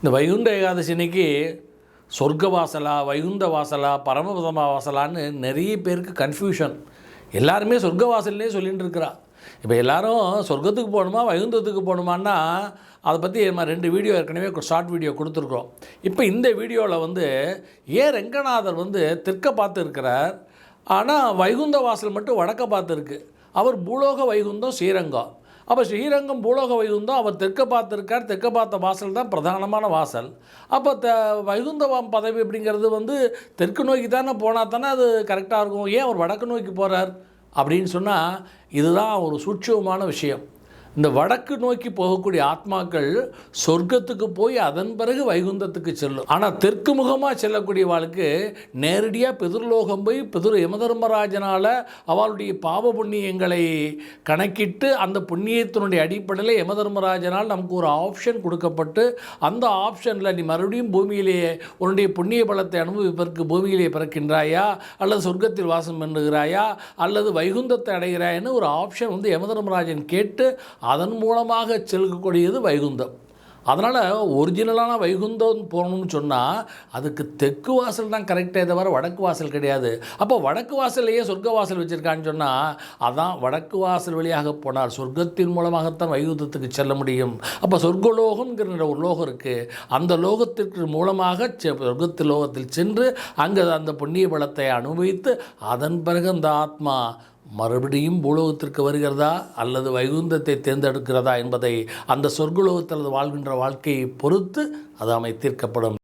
இந்த வைகுண்ட ஏகாதசி இன்னைக்கு சொர்க்க வாசலா வைகுந்த வாசலா பரமபதமா வாசலான்னு நிறைய பேருக்கு கன்ஃபியூஷன் எல்லாருமே சொர்க்க வாசல்னே சொல்லிட்டு இருக்கிறா இப்போ எல்லாரும் சொர்க்கத்துக்கு போகணுமா வைகுந்தத்துக்கு போகணுமான்னா அதை பற்றி நம்ம ரெண்டு வீடியோ ஏற்கனவே ஷார்ட் வீடியோ கொடுத்துருக்குறோம். இப்போ இந்த வீடியோவில் வந்து ஏ ரெங்கநாதர் வந்து தெற்க பார்த்து இருக்கிறார் ஆனால் வைகுந்த வாசல் மட்டும் வடக்க பார்த்துருக்கு. அவர் பூலோக வைகுந்தம் ஸ்ரீரங்கம். அப்போ ஸ்ரீரங்கம் பூலோக வைகுந்தம் அவர் தெற்க பார்த்துருக்கார். தெற்க பார்த்த வாசல் தான் பிரதானமான வாசல். அப்போ த வைகுந்தவாம் பதவி அப்படிங்கிறது வந்து தெற்கு நோக்கி தானே போனால் தானே அது கரெக்டாக இருக்கும். ஏன் அவர் வடக்கு நோக்கி போகிறார் அப்படின்னு சொன்னால் இதுதான் ஒரு சூட்சமான விஷயம். இந்த வடக்கு நோக்கி போகக்கூடிய ஆத்மாக்கள் சொர்க்கத்துக்கு போய் அதன் பிறகு வைகுந்தத்துக்கு செல்லும். ஆனால் தெற்கு முகமாக செல்லக்கூடியவாளுக்கு நேரடியாக பிதிர்லோகம் போய் பிதிர் யமதர்மராஜனால் அவளுடைய பாவ புண்ணியங்களை கணக்கிட்டு அந்த புண்ணியத்தினுடைய அடிப்படையில் யமதர்மராஜனால் நமக்கு ஒரு ஆப்ஷன் கொடுக்கப்பட்டு அந்த ஆப்ஷனில் நீ மறுபடியும் பூமியிலேயே உன்னுடைய புண்ணிய பலத்தை அனுபவிப்பதற்கு பூமியிலே பிறக்கின்றாயா? அல்லது சொர்க்கத்தில் வாசம் பண்ணுகிறாயா? அல்லது வைகுந்தத்தை அடைகிறாயான்னு ஒரு ஆப்ஷன் வந்து யமதர்மராஜன் கேட்டு அதன் மூலமாக செலுக்கக்கூடியது வைகுந்தம். அதனால் ஒரிஜினலான வைகுந்தம் போகணும்னு சொன்னால் அதுக்கு தெற்கு வாசல் தான் கரெக்டாக தவிர வடக்கு வாசல் கிடையாது. அப்போ வடக்கு வாசல்லையே சொர்க்க வாசல் வச்சுருக்கான்னு சொன்னால் அதான் வடக்கு வாசல் வழியாக போனார். சொர்க்கத்தின் மூலமாகத்தான் வைகுந்தத்துக்கு செல்ல முடியும். அப்போ சொர்க்கலோகம்ங்கிற ஒரு லோகம் இருக்குது அந்த லோகத்திற்கு மூலமாக செ- சொர்க்கத்து லோகத்தில் சென்று அங்கே அந்த புண்ணிய பலத்தை அனுபவித்து அதன் பிறகு அந்த ஆத்மா மறுபடியும் பூலோகத்திற்கு வருகிறதா அல்லது வைகுந்தத்தை தேர்ந்தெடுக்கிறதா என்பதை அந்த சொர்க்குலோகத்தில் வாழ்கின்ற வாழ்க்கையை பொறுத்து அது அமை தீர்க்கப்படும்